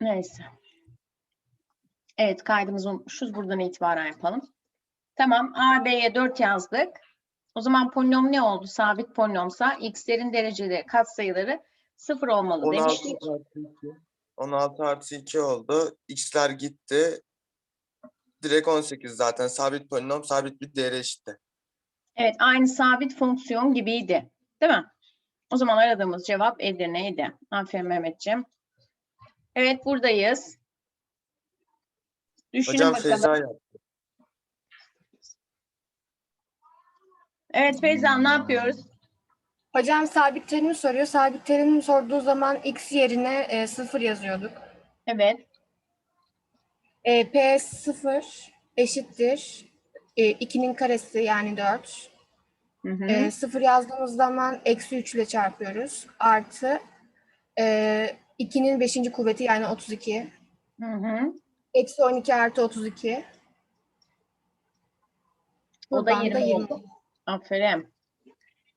Neyse. Evet kaydımızı unutmuşuz. Buradan itibaren yapalım. Tamam. A, B'ye 4 yazdık. O zaman polinom ne oldu? Sabit polinomsa x'lerin dereceleri, katsayıları sıfır olmalı 16 demiştik. artı 2. 16 artı 2 oldu. X'ler gitti. Direkt 18 zaten. Sabit polinom sabit bir değere eşitti. Evet aynı sabit fonksiyon gibiydi. Değil mi? O zaman aradığımız cevap Edirne'ydi. Aferin Mehmetciğim. Evet buradayız. Düşünün Hocam bakalım. Feyza yaptı. Evet Feyza ne yapıyoruz? Hocam sabit terimi soruyor. Sabit terimi sorduğu zaman x yerine e, 0 yazıyorduk. Evet. E, P 0 eşittir. E, 2'nin karesi yani 4. Hı hı. E, 0 yazdığımız zaman eksi 3 ile çarpıyoruz. Artı e, 2'nin 5. kuvveti yani 32. Hı hı. Eksi 12 artı 32. O da Buradan 20 oldu. Aferin.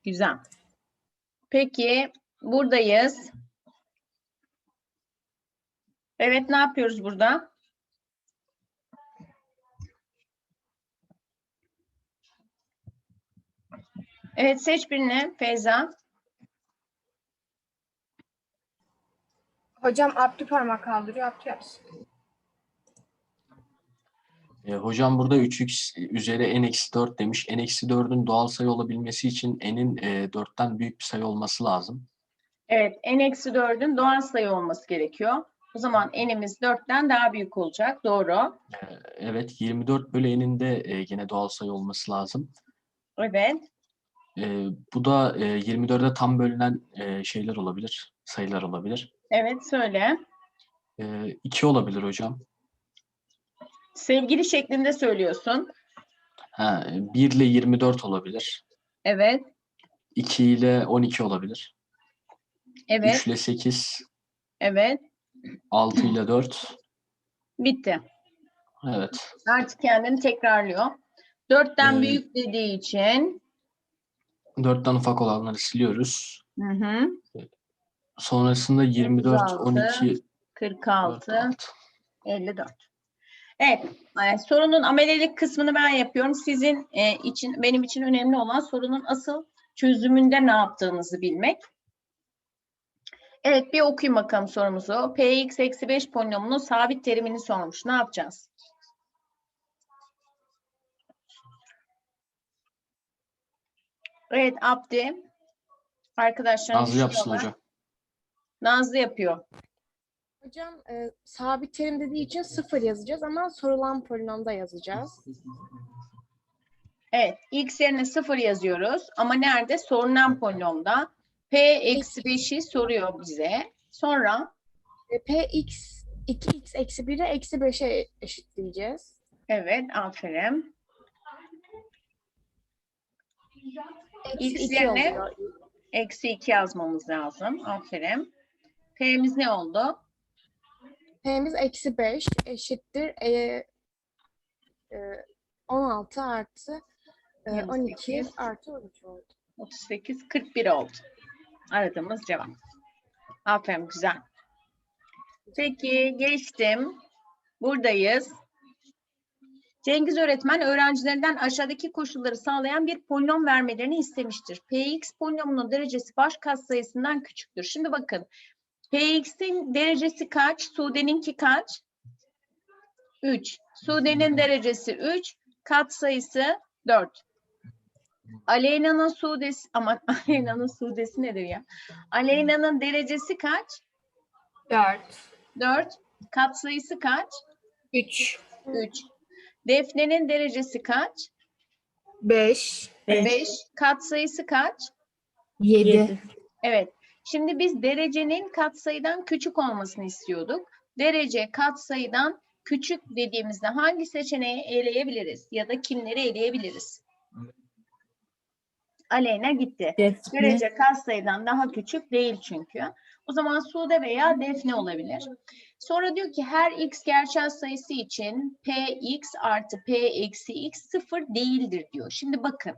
Güzel. Peki buradayız. Evet ne yapıyoruz burada? Evet seç birini Feyza. Hocam Abdü parmak kaldırıyor. Abdü yapsın. E, hocam burada 3x üzeri n-4 demiş. n-4'ün doğal sayı olabilmesi için n'in e, 4'ten büyük bir sayı olması lazım. Evet n-4'ün doğal sayı olması gerekiyor. O zaman n'imiz 4'ten daha büyük olacak. Doğru. E, evet 24 bölü n'in de e, yine doğal sayı olması lazım. Evet. E, bu da e, 24'e tam bölünen e, şeyler olabilir, sayılar olabilir. Evet söyle. E, 2 olabilir hocam. Sevgili şeklinde söylüyorsun. Ha, 1 ile 24 olabilir. Evet. 2 ile 12 olabilir. 3 Evet. ile 8, Evet. 6 ile 4. Bitti. Evet. Artık kendini tekrarlıyor. Dörtten Ee, büyük dediği için 4'ten ufak olanları siliyoruz. hı hı, Sonrasında 24, 36, 12, 46, 46. 54. Evet, e, sorunun amelelik kısmını ben yapıyorum. Sizin e, için, benim için önemli olan sorunun asıl çözümünde ne yaptığınızı bilmek. Evet, bir okuyun bakalım sorumuzu. Px eksi 5 polinomunun sabit terimini sormuş. Ne yapacağız? Evet, Abdi. Arkadaşlar Nazlı yapsın hocam. Nazlı yapıyor. Hocam e, sabit terim dediği için sıfır yazacağız ama sorulan polinomda yazacağız. Evet, x yerine 0 yazıyoruz ama nerede? Sorulan polinomda. P eksi 5'i soruyor bize. Sonra, E, Px 2x eksi 1'i eksi 5'e eşitleyeceğiz. evet, aferin. Eksi X 2 yerine? oluyor. Eksi 2 yazmamız lazım. Aferin. P'miz ne oldu? P'miz eksi 5 eşittir e, e, 16 artı e, 12 28. artı 13 oldu. 38, 41 oldu. Aradığımız cevap. Aferin, güzel. Peki, geçtim. Buradayız. Cengiz öğretmen öğrencilerinden aşağıdaki koşulları sağlayan bir polinom vermelerini istemiştir. Px polinomunun derecesi baş katsayısından küçüktür. Şimdi bakın. Px'in derecesi kaç? Sude'ninki kaç? 3. Sude'nin derecesi 3. Katsayısı 4. Aleyna'nın Sude'si ama Aleyna'nın Sude'si nedir ya? Aleyna'nın derecesi kaç? 4. 4. Katsayısı kaç? 3. 3. Defne'nin derecesi kaç? 5. 5. Katsayısı kaç? 7. Evet. Şimdi biz derecenin katsayıdan küçük olmasını istiyorduk. Derece katsayıdan küçük dediğimizde hangi seçeneği eleyebiliriz ya da kimleri eleyebiliriz? Aleyna gitti. Derece katsayıdan daha küçük değil çünkü. O zaman Sude veya Defne olabilir. Sonra diyor ki her x gerçel sayısı için px artı p eksi x sıfır değildir diyor. Şimdi bakın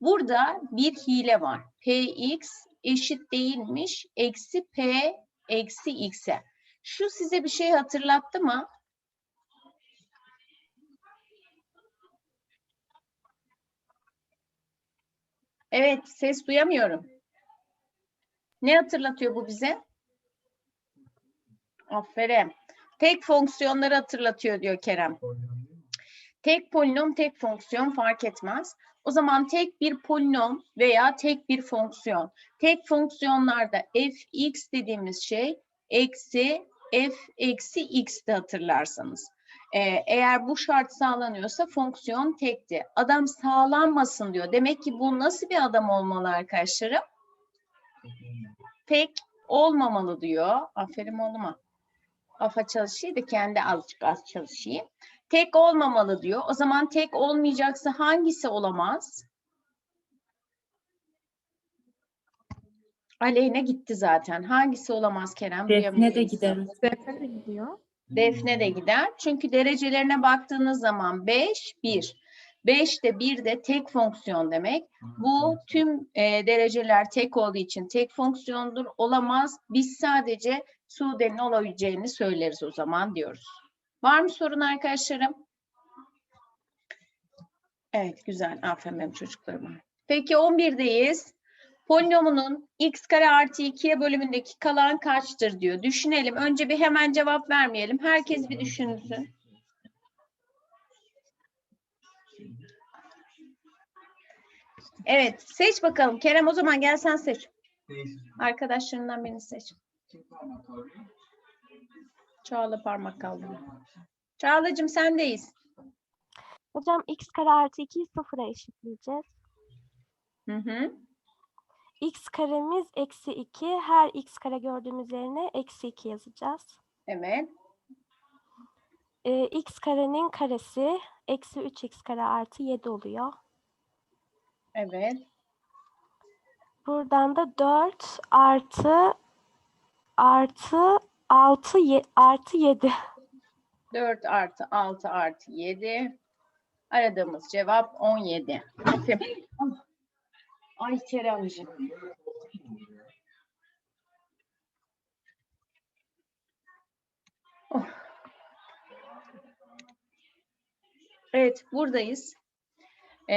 burada bir hile var. px eşit değilmiş eksi p eksi x'e. Şu size bir şey hatırlattı mı? Evet, ses duyamıyorum. Ne hatırlatıyor bu bize? Aferin. Tek fonksiyonları hatırlatıyor diyor Kerem. Tek polinom, tek fonksiyon fark etmez. O zaman tek bir polinom veya tek bir fonksiyon. Tek fonksiyonlarda fx dediğimiz şey eksi f eksi x'ti hatırlarsanız. Ee, eğer bu şart sağlanıyorsa fonksiyon tekti. Adam sağlanmasın diyor. Demek ki bu nasıl bir adam olmalı arkadaşlarım? Tek olmamalı diyor. Aferin oğluma. Kafa çalışıyor da kendi azıcık az çalışayım. Tek olmamalı diyor. O zaman tek olmayacaksa hangisi olamaz? Aleyna gitti zaten. Hangisi olamaz Kerem? Defne de gider. Defne de gidiyor. Defne de gider. Çünkü derecelerine baktığınız zaman 5, 1. 5 de 1 de tek fonksiyon demek. Bu tüm e, dereceler tek olduğu için tek fonksiyondur. Olamaz. Biz sadece Sude'nin olabileceğini söyleriz o zaman diyoruz. Var mı sorun arkadaşlarım? Evet güzel. Aferin benim çocuklarıma. Peki 11'deyiz. Polinomunun x kare artı 2'ye bölümündeki kalan kaçtır diyor. Düşünelim. Önce bir hemen cevap vermeyelim. Herkes bir düşünsün. Evet. Seç bakalım. Kerem o zaman gel sen seç. Arkadaşlarından birini seç. Çağla parmak kaldırıyor. Çağla'cığım sendeyiz. Hocam x kare artı 2'yi sıfıra eşitleyeceğiz. Hı hı. x karemiz eksi 2. Her x kare gördüğümüz yerine eksi 2 yazacağız. Evet. Ee, x karenin karesi eksi 3x kare artı 7 oluyor. Evet. Buradan da 4 artı artı 6 ye- artı 7. 4 artı 6 artı 7. Aradığımız cevap 17. Aferin. Ah. Ay Keremciğim. Oh. Evet buradayız. Ee,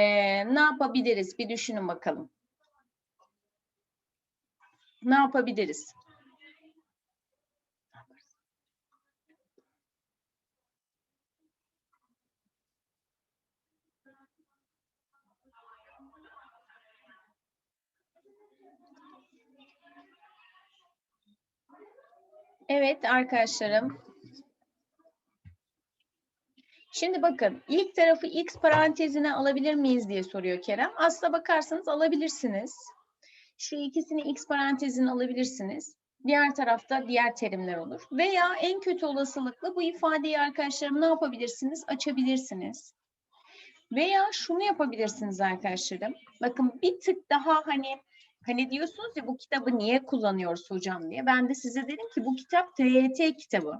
ne yapabiliriz? Bir düşünün bakalım. Ne yapabiliriz? Evet arkadaşlarım. Şimdi bakın ilk tarafı x parantezine alabilir miyiz diye soruyor Kerem. Aslına bakarsanız alabilirsiniz. Şu ikisini x parantezine alabilirsiniz. Diğer tarafta diğer terimler olur. Veya en kötü olasılıkla bu ifadeyi arkadaşlarım ne yapabilirsiniz? Açabilirsiniz. Veya şunu yapabilirsiniz arkadaşlarım. Bakın bir tık daha hani Hani diyorsunuz ya bu kitabı niye kullanıyoruz hocam diye. Ben de size dedim ki bu kitap TYT kitabı.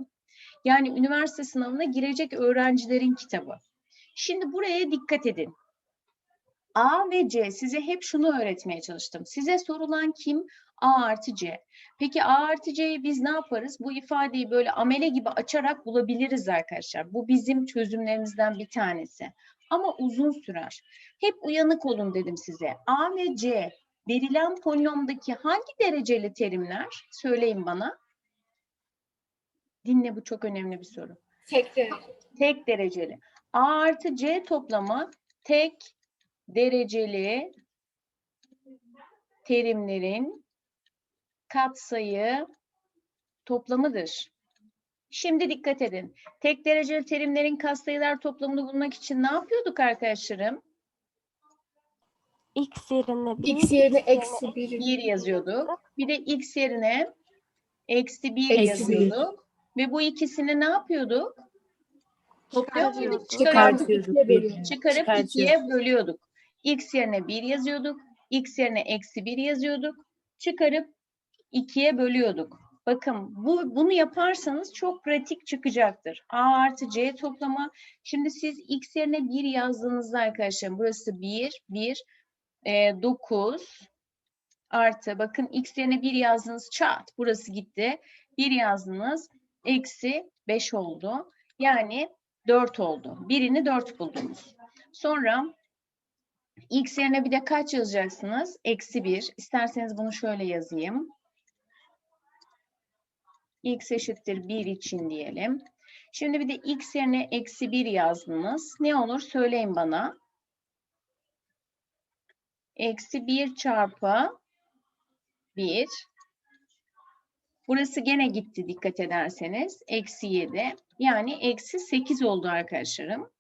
Yani üniversite sınavına girecek öğrencilerin kitabı. Şimdi buraya dikkat edin. A ve C size hep şunu öğretmeye çalıştım. Size sorulan kim? A artı C. Peki A artı C'yi biz ne yaparız? Bu ifadeyi böyle amele gibi açarak bulabiliriz arkadaşlar. Bu bizim çözümlerimizden bir tanesi. Ama uzun sürer. Hep uyanık olun dedim size. A ve C verilen polinomdaki hangi dereceli terimler? Söyleyin bana. Dinle bu çok önemli bir soru. Tek derece. Tek dereceli. A artı C toplamı tek dereceli terimlerin katsayı toplamıdır. Şimdi dikkat edin. Tek dereceli terimlerin katsayılar toplamını bulmak için ne yapıyorduk arkadaşlarım? X yerine 1. X yerine eksi 1. 1 yazıyorduk. Bir de x yerine eksi 1 Eksi yazıyorduk. Ve bu ikisini ne yapıyorduk? Topluyor muyduk? Çıkartıyorduk. Çıkarıyorduk. Çıkarıp Çıkartıyoruz. ikiye bölüyorduk. X yerine 1 yazıyorduk. X yerine eksi 1 yazıyorduk. Çıkarıp ikiye bölüyorduk. Bakın bu bunu yaparsanız çok pratik çıkacaktır. A artı C toplamı. Şimdi siz X yerine 1 yazdığınızda arkadaşlar burası 1, 1, 9 artı bakın X yerine 1 yazdınız çat burası gitti. 1 yazdınız. eksi 5 oldu. Yani 4 oldu. Birini 4 buldunuz. Sonra x yerine bir de kaç yazacaksınız? Eksi 1. İsterseniz bunu şöyle yazayım. x eşittir 1 için diyelim. Şimdi bir de x yerine eksi 1 yazdınız. Ne olur söyleyin bana. Eksi 1 çarpı 1. Burası gene gitti dikkat ederseniz. Eksi 7. Yani eksi 8 oldu arkadaşlarım.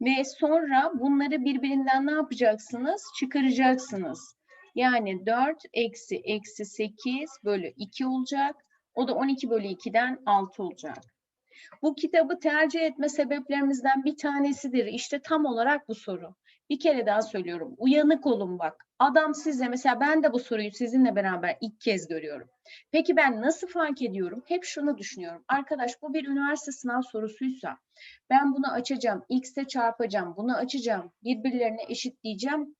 Ve sonra bunları birbirinden ne yapacaksınız? Çıkaracaksınız. Yani 4 eksi eksi 8 bölü 2 olacak. O da 12 bölü 2'den 6 olacak. Bu kitabı tercih etme sebeplerimizden bir tanesidir. İşte tam olarak bu soru. Bir kere daha söylüyorum. Uyanık olun bak. Adam size mesela ben de bu soruyu sizinle beraber ilk kez görüyorum. Peki ben nasıl fark ediyorum? Hep şunu düşünüyorum. Arkadaş bu bir üniversite sınav sorusuysa ben bunu açacağım, x'e çarpacağım, bunu açacağım, birbirlerine eşitleyeceğim.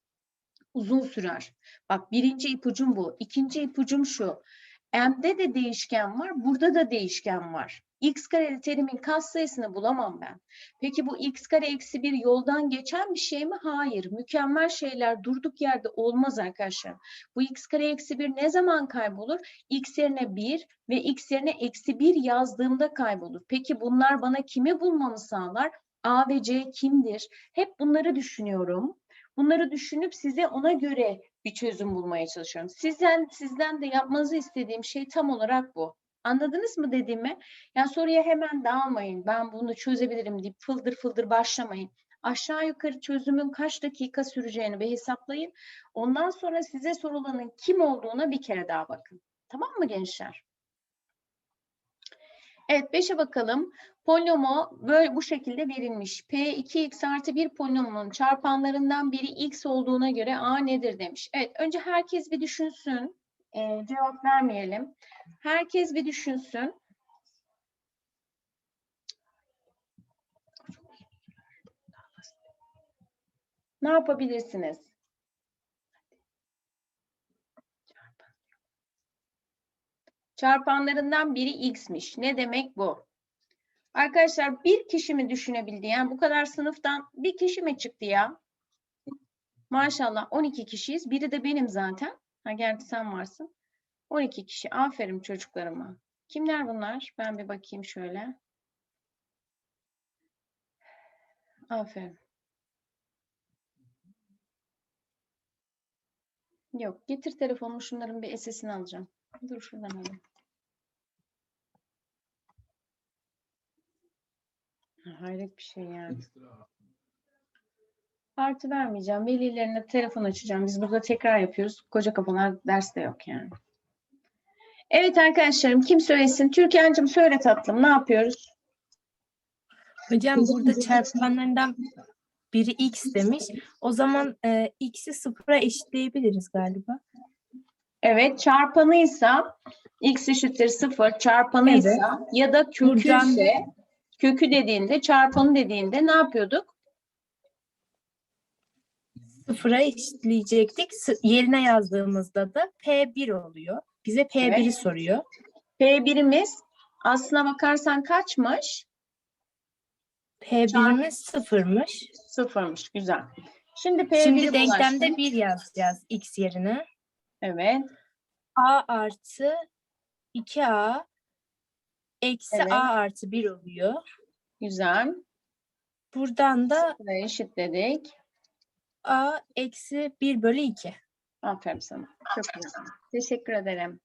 Uzun sürer. Bak birinci ipucum bu. İkinci ipucum şu. M'de de değişken var, burada da değişken var. X kareli terimin katsayısını bulamam ben. Peki bu x kare eksi bir yoldan geçen bir şey mi? Hayır. Mükemmel şeyler durduk yerde olmaz arkadaşlar. Bu x kare eksi bir ne zaman kaybolur? x yerine 1 ve x yerine eksi 1 yazdığımda kaybolur. Peki bunlar bana kimi bulmamı sağlar? A ve C kimdir? Hep bunları düşünüyorum. Bunları düşünüp size ona göre bir çözüm bulmaya çalışıyorum. Sizden sizden de yapmanızı istediğim şey tam olarak bu. Anladınız mı dediğimi? Yani soruya hemen dağılmayın. Ben bunu çözebilirim deyip fıldır fıldır başlamayın. Aşağı yukarı çözümün kaç dakika süreceğini bir hesaplayın. Ondan sonra size sorulanın kim olduğuna bir kere daha bakın. Tamam mı gençler? Evet 5'e bakalım. Polinomu böyle bu şekilde verilmiş. P2x artı 1 polinomunun çarpanlarından biri x olduğuna göre a nedir demiş. Evet önce herkes bir düşünsün. Ee, cevap vermeyelim. Herkes bir düşünsün. Ne yapabilirsiniz? Çarpanlarından biri x'miş. Ne demek bu? Arkadaşlar bir kişi mi düşünebildi? Yani bu kadar sınıftan bir kişi mi çıktı ya? Maşallah 12 kişiyiz. Biri de benim zaten. Ha gerçi sen varsın. 12 kişi. Aferin çocuklarıma. Kimler bunlar? Ben bir bakayım şöyle. Aferin. Yok. Getir telefonumu. Şunların bir sesini alacağım. Dur şuradan alayım. Ha, Hayret bir şey yani. Artı vermeyeceğim. Velilerine telefon açacağım. Biz burada tekrar yapıyoruz. Koca kafalar ders de yok yani. Evet arkadaşlarım kim söylesin? Türkan'cığım söyle tatlım. Ne yapıyoruz? Hocam burada çarpanlarından biri x demiş. O zaman e, x'i sıfıra eşitleyebiliriz galiba. Evet çarpanıysa x eşittir 0 çarpanıysa ya da kökü ise kökü dediğinde çarpanı dediğinde ne yapıyorduk? Sıfıra eşitleyecektik. Yerine yazdığımızda da P1 oluyor. Bize P1'i Evet. soruyor. P1'imiz aslına bakarsan kaçmış? P1'imiz sıfırmış. Sıfırmış. Güzel. Şimdi P1'i Şimdi denklemde bulaştın. 1 yazacağız x yerine. Evet. A artı 2A eksi Evet. A artı 1 oluyor. Güzel. Buradan da Burayı eşitledik. A eksi 1 bölü 2. Aferin sana. Çok güzel. Teşekkür ederim.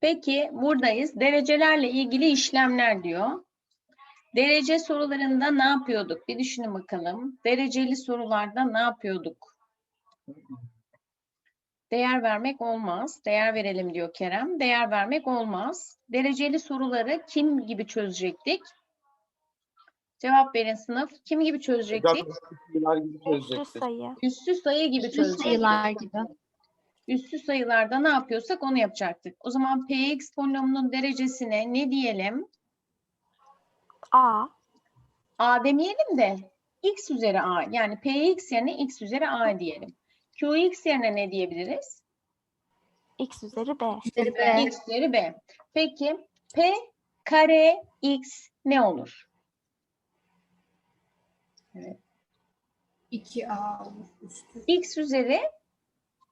Peki buradayız. Derecelerle ilgili işlemler diyor. Derece sorularında ne yapıyorduk? Bir düşünün bakalım. Dereceli sorularda ne yapıyorduk? Değer vermek olmaz. Değer verelim diyor Kerem. Değer vermek olmaz. Dereceli soruları kim gibi çözecektik? Cevap verin sınıf. Kim gibi çözecektik? Hocam sayılar gibi Üstü çözecektik. sayı. Üssü sayı gibi çözecektik. sayılar gibi. Üssü sayılarda ne yapıyorsak onu yapacaktık. O zaman Px polinomunun derecesine ne diyelim? A. A demeyelim de x üzeri a. Yani Px yerine x üzeri a diyelim. Qx yerine ne diyebiliriz? x üzeri b. Üzeri B. X üzeri B. Peki P kare X ne olur? 2A olur üstü. X üzeri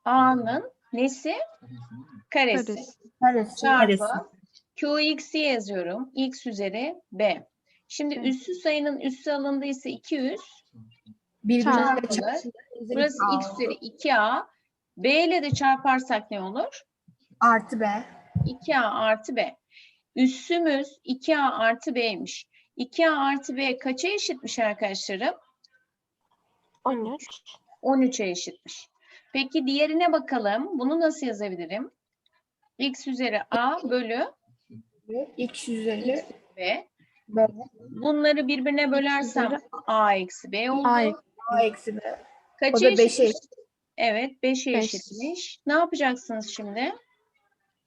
A'nın nesi? Karesi. Karesi. Çarpı Karesi. QX'i yazıyorum. X üzeri B. Şimdi üssü sayının üssü alındıysa 200. Birbirine Çarpılır. çarpı. Burası X üzeri 2A. B ile de çarparsak ne olur? Artı B. 2A artı B. Üssümüz 2A artı B'ymiş. 2A artı B kaça eşitmiş arkadaşlarım? 13. 13'e eşitmiş. Peki diğerine bakalım. Bunu nasıl yazabilirim? X üzeri A bölü X üzeri B. Bunları birbirine bölersem A eksi B oldu. A eksi A eksi B. Kaça O da 5'e eşitmiş? eşit. Evet 5'e Beş. eşitmiş. Ne yapacaksınız şimdi?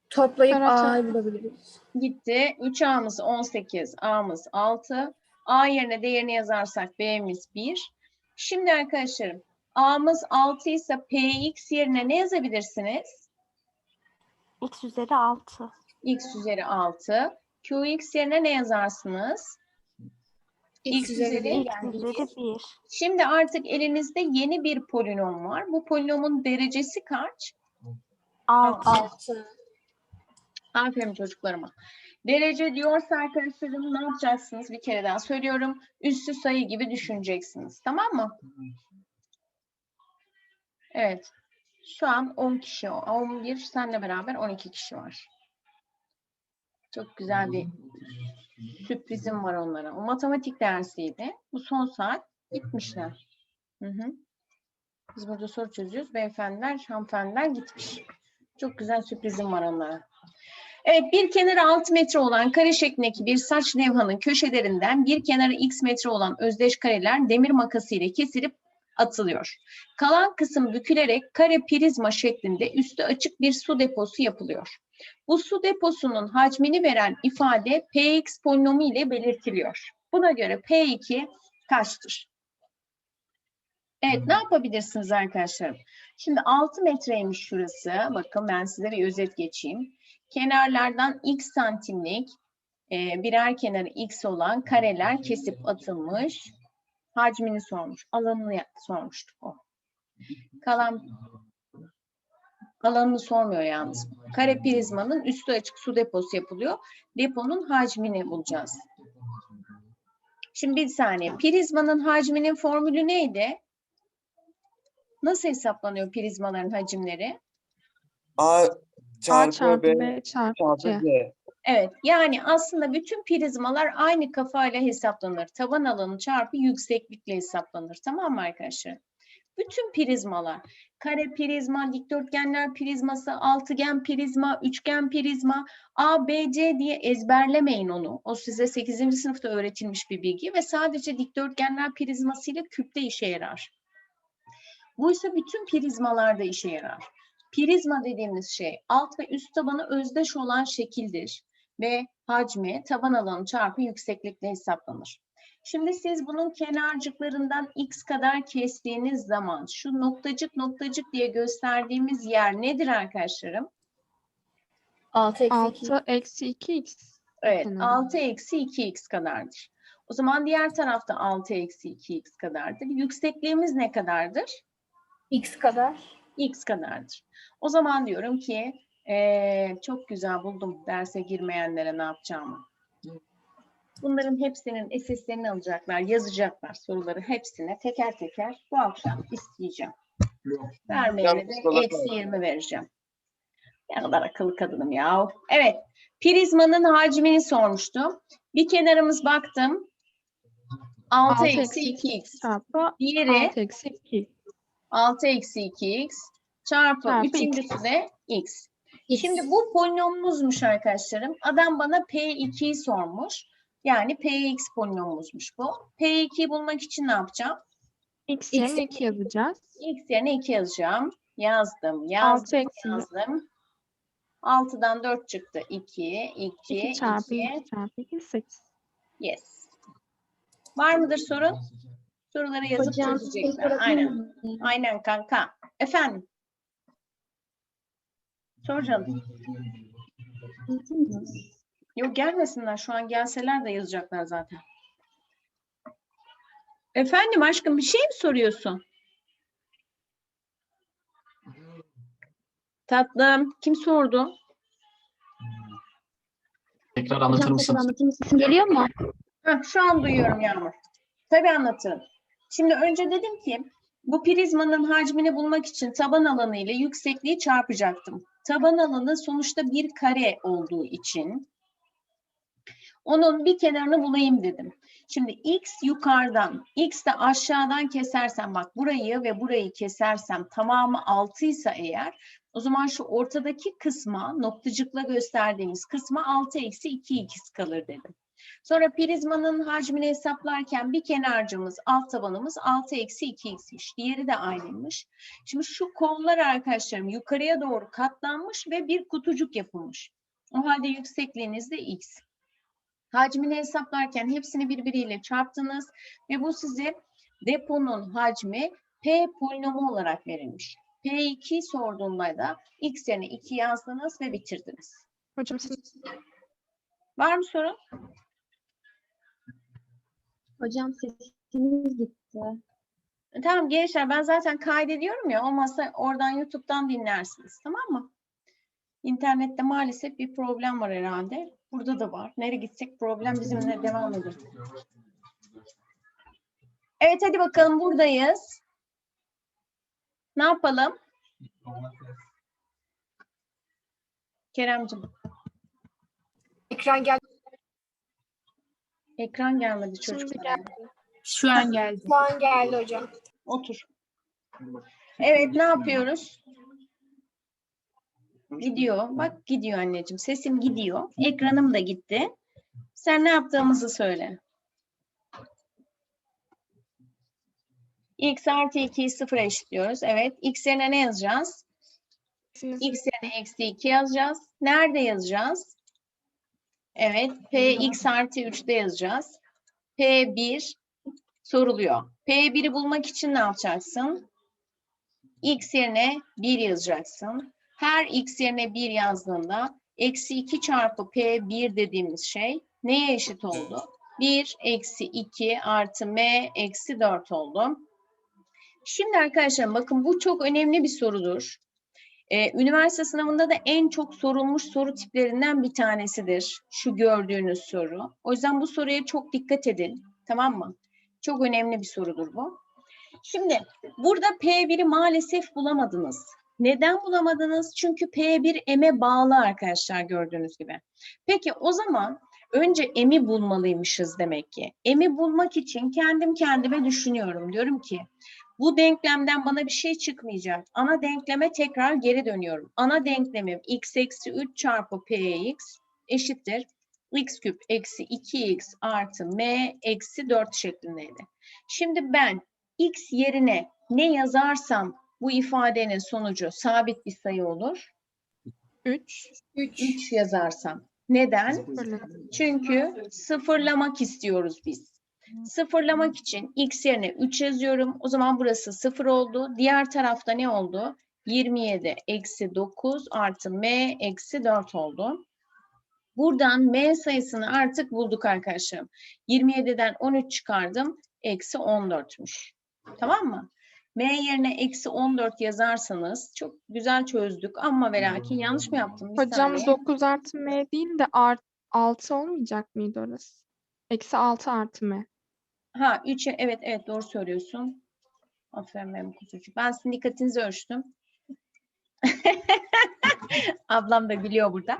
Toplayıp Kara A'yı bulabiliriz. Gitti. 3A'mız 18, A'mız 6. A yerine değerini yazarsak B'miz 1. Şimdi arkadaşlarım A'mız 6 ise PX yerine ne yazabilirsiniz? x üzeri 6. X üzeri 6. QX yerine ne yazarsınız? X X üzeri üzeri değil x yani. üzeri 1. Şimdi artık elinizde yeni bir polinom var. Bu polinomun derecesi kaç? 6. 6. Aferin çocuklarıma. Derece diyorsa arkadaşlarım ne yapacaksınız? Bir kere daha söylüyorum. Üssü sayı gibi düşüneceksiniz. Tamam mı? Evet. Şu an 10 kişi, 11 senle beraber 12 kişi var. Çok güzel bir sürprizim var onlara. O matematik dersiydi. Bu son saat gitmişler. Hı hı. Biz burada soru çözüyoruz. Beyefendiler, hanımefendiler gitmiş. Çok güzel sürprizim var onlara. Evet, bir kenarı 6 metre olan kare şeklindeki bir saç levhanın köşelerinden bir kenarı x metre olan özdeş kareler demir makası ile kesilip atılıyor. Kalan kısım bükülerek kare prizma şeklinde üstü açık bir su deposu yapılıyor. Bu su deposunun hacmini veren ifade Px polinomu ile belirtiliyor. Buna göre P2 kaçtır? Evet, ne yapabilirsiniz arkadaşlarım? Şimdi 6 metreymiş şurası. Bakın ben size bir özet geçeyim. Kenarlardan x santimlik e, birer kenarı x olan kareler kesip atılmış. Hacmini sormuş. Alanını sormuştuk o. Kalan alanını sormuyor yalnız. Kare prizmanın üstü açık su deposu yapılıyor. Deponun hacmini bulacağız. Şimdi bir saniye. Prizmanın hacminin formülü neydi? Nasıl hesaplanıyor prizmaların hacimleri? A çarpı, çarpı B, B çarpı çarpı C. C. Evet, yani aslında bütün prizmalar aynı kafayla hesaplanır. Taban alanı çarpı yükseklikle hesaplanır. Tamam mı arkadaşlar? Bütün prizmalar, kare prizma, dikdörtgenler prizması, altıgen prizma, üçgen prizma, A, B, C diye ezberlemeyin onu. O size 8. sınıfta öğretilmiş bir bilgi ve sadece dikdörtgenler prizmasıyla küpte işe yarar. Bu ise bütün prizmalarda işe yarar. Prizma dediğimiz şey alt ve üst tabanı özdeş olan şekildir ve hacmi taban alanı çarpı yükseklikle hesaplanır. Şimdi siz bunun kenarcıklarından x kadar kestiğiniz zaman şu noktacık noktacık diye gösterdiğimiz yer nedir arkadaşlarım? 6 eksi 2. 6 eksi 2x. Evet, Kenarı. 6 eksi 2x kadardır. O zaman diğer tarafta 6 eksi 2x kadardır. Yüksekliğimiz ne kadardır? X kadar. X kadardır. O zaman diyorum ki eee, çok güzel buldum derse girmeyenlere ne yapacağımı. Bunların hepsinin SS'lerini alacaklar, yazacaklar soruları hepsine teker teker bu akşam isteyeceğim. Vermeyene de eksi 20 vereceğim. Ne kadar akıllı kadınım ya. Evet, prizmanın hacmini sormuştum. Bir kenarımız baktım. 6 6 eksi eksi 2x. Çarpı Diğeri 6 eksi 2. 6 eksi 2x çarpı Çarpı üçüncüsü de x. Şimdi bu polinomumuzmuş arkadaşlarım. Adam bana P2'yi sormuş. Yani Px polinomumuzmuş bu. P2'yi bulmak için ne yapacağım? X yerine 2 yazacağız. X yerine 2 yazacağım. Yazdım, 6 yazdım, eksi yazdım. 6'dan 4 çıktı. 2, 2, 2 çarpı 2. 2 çarpı 2 8. Yes. Var mıdır sorun? Soruları yazıp çözecekler. Aynen. Aynen kanka. Efendim? Sor canım. Yok gelmesinler. Şu an gelseler de yazacaklar zaten. Efendim aşkım bir şey mi soruyorsun? Tatlım kim sordu? Tekrar anlatır mısınız? Sesim geliyor mu? Heh, şu an duyuyorum Yağmur. Tabii anlatırım. Şimdi önce dedim ki bu prizmanın hacmini bulmak için taban alanı ile yüksekliği çarpacaktım. Taban alanı sonuçta bir kare olduğu için onun bir kenarını bulayım dedim. Şimdi x yukarıdan, x de aşağıdan kesersem bak burayı ve burayı kesersem tamamı 6 ise eğer o zaman şu ortadaki kısma noktacıkla gösterdiğimiz kısma 6 eksi 2x kalır dedim. Sonra prizmanın hacmini hesaplarken bir kenarcımız, alt tabanımız 6 eksi 2x'miş. Diğeri de aynıymış. Şimdi şu kollar arkadaşlarım yukarıya doğru katlanmış ve bir kutucuk yapılmış. O halde yüksekliğiniz de x. Hacmini hesaplarken hepsini birbiriyle çarptınız ve bu size deponun hacmi P polinomu olarak verilmiş. P2 sorduğunda da x yerine 2 yazdınız ve bitirdiniz. Hocam siz Var mı sorun? Hocam sesiniz gitti. Tamam gençler ben zaten kaydediyorum ya olmazsa oradan YouTube'dan dinlersiniz tamam mı? İnternette maalesef bir problem var herhalde. Burada da var. Nereye gitsek problem bizimle devam ediyor. Evet hadi bakalım buradayız. Ne yapalım? Keremcim Ekran gel. Ekran gelmedi çocuklar. Şu an geldi. Şu an geldi hocam. Otur. Evet ne yapıyoruz? Gidiyor. Bak gidiyor anneciğim. Sesim gidiyor. Ekranım da gitti. Sen ne yaptığımızı söyle. x artı 2'yi sıfıra eşitliyoruz. Evet. x yerine ne yazacağız? x yerine eksi 2 yazacağız. Nerede yazacağız? Evet. p x artı 3'te yazacağız. p1 soruluyor. p1'i bulmak için ne yapacaksın? x yerine 1 yazacaksın. Her x yerine 1 yazdığında eksi 2 çarpı p1 dediğimiz şey neye eşit oldu? 1 eksi 2 artı m eksi 4 oldu. Şimdi arkadaşlar bakın bu çok önemli bir sorudur. Ee, üniversite sınavında da en çok sorulmuş soru tiplerinden bir tanesidir. Şu gördüğünüz soru. O yüzden bu soruya çok dikkat edin. Tamam mı? Çok önemli bir sorudur bu. Şimdi burada P1'i maalesef bulamadınız. Neden bulamadınız? Çünkü P1 M'e bağlı arkadaşlar gördüğünüz gibi. Peki o zaman önce M'i bulmalıymışız demek ki. M'i bulmak için kendim kendime düşünüyorum. Diyorum ki bu denklemden bana bir şey çıkmayacak. Ana denkleme tekrar geri dönüyorum. Ana denklemim x eksi 3 çarpı px eşittir. x küp eksi 2x artı m eksi 4 şeklindeydi. Şimdi ben x yerine ne yazarsam bu ifadenin sonucu sabit bir sayı olur. 3. 3. 3 yazarsam. Neden? Çünkü sıfırlamak istiyoruz biz. Sıfırlamak için x yerine 3 yazıyorum. O zaman burası 0 oldu. Diğer tarafta ne oldu? 27 eksi 9 artı m eksi 4 oldu. Buradan m sayısını artık bulduk arkadaşlarım. 27'den 13 çıkardım. Eksi 14'müş. Tamam mı? M yerine eksi 14 yazarsanız çok güzel çözdük ama ve lakin yanlış mı yaptım? Bir Hocam saniye. 9 artı m değil de art, 6 olmayacak mıydı orası? Eksi 6 artı m. Ha 3 evet evet doğru söylüyorsun. Aferin benim kuzucuk. Ben sizin dikkatinizi ölçtüm. Ablam da gülüyor burada.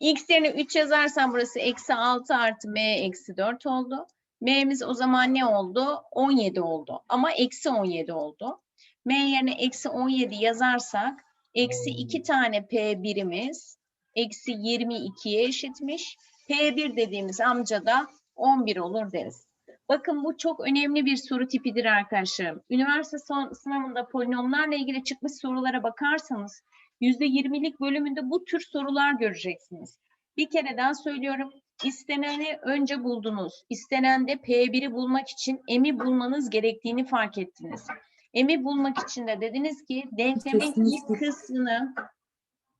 X yerine 3 yazarsam burası eksi 6 artı m eksi 4 oldu. M'miz o zaman ne oldu? 17 oldu. Ama eksi 17 oldu. M yerine eksi 17 yazarsak eksi 2 tane P birimiz eksi 22'ye eşitmiş. P1 dediğimiz amca da 11 olur deriz. Bakın bu çok önemli bir soru tipidir arkadaşlarım. Üniversite son, sınavında polinomlarla ilgili çıkmış sorulara bakarsanız %20'lik bölümünde bu tür sorular göreceksiniz. Bir kere daha söylüyorum. İsteneni önce buldunuz. İstenende P1'i bulmak için M'i bulmanız gerektiğini fark ettiniz. M'i bulmak için de dediniz ki denklemin ilk kısmını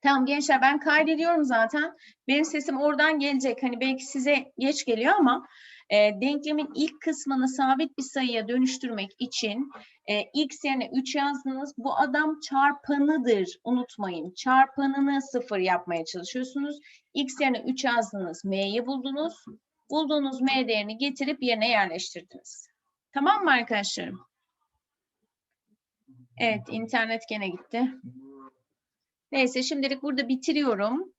Tamam gençler ben kaydediyorum zaten. Benim sesim oradan gelecek. Hani belki size geç geliyor ama e, denklemin ilk kısmını sabit bir sayıya dönüştürmek için e, x yerine 3 yazdınız. Bu adam çarpanıdır. Unutmayın. Çarpanını sıfır yapmaya çalışıyorsunuz. x yerine 3 yazdınız. m'yi buldunuz. Bulduğunuz m değerini getirip yerine yerleştirdiniz. Tamam mı arkadaşlarım? Evet, internet gene gitti. Neyse şimdilik burada bitiriyorum.